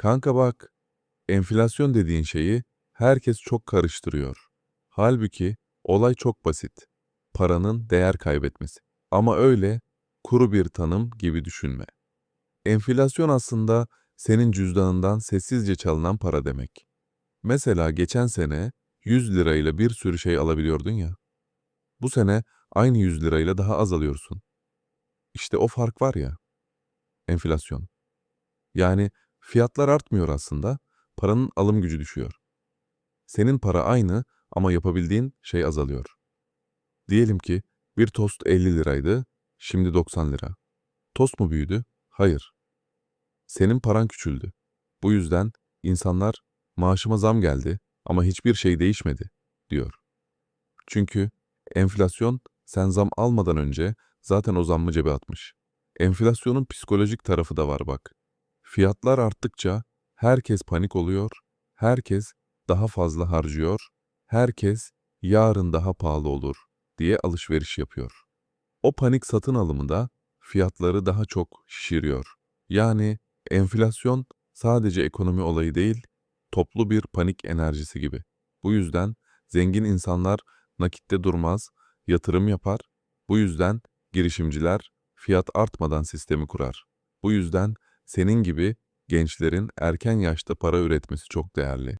Kanka bak, enflasyon dediğin şeyi herkes çok karıştırıyor. Halbuki olay çok basit. Paranın değer kaybetmesi. Ama öyle kuru bir tanım gibi düşünme. Enflasyon aslında senin cüzdanından sessizce çalınan para demek. Mesela geçen sene 100 lirayla bir sürü şey alabiliyordun ya. Bu sene aynı 100 lirayla daha az alıyorsun. İşte o fark var ya. Enflasyon. Yani fiyatlar artmıyor aslında, paranın alım gücü düşüyor. Senin para aynı ama yapabildiğin şey azalıyor. Diyelim ki bir tost 50 liraydı, şimdi 90 lira. Tost mu büyüdü? Hayır. Senin paran küçüldü. Bu yüzden insanlar maaşıma zam geldi ama hiçbir şey değişmedi diyor. Çünkü enflasyon sen zam almadan önce zaten o zammı cebe atmış. Enflasyonun psikolojik tarafı da var bak. Fiyatlar arttıkça herkes panik oluyor, herkes daha fazla harcıyor, herkes yarın daha pahalı olur diye alışveriş yapıyor. O panik satın alımı da fiyatları daha çok şişiriyor. Yani enflasyon sadece ekonomi olayı değil, toplu bir panik enerjisi gibi. Bu yüzden zengin insanlar nakitte durmaz, yatırım yapar. Bu yüzden girişimciler fiyat artmadan sistemi kurar. Bu yüzden senin gibi gençlerin erken yaşta para üretmesi çok değerli.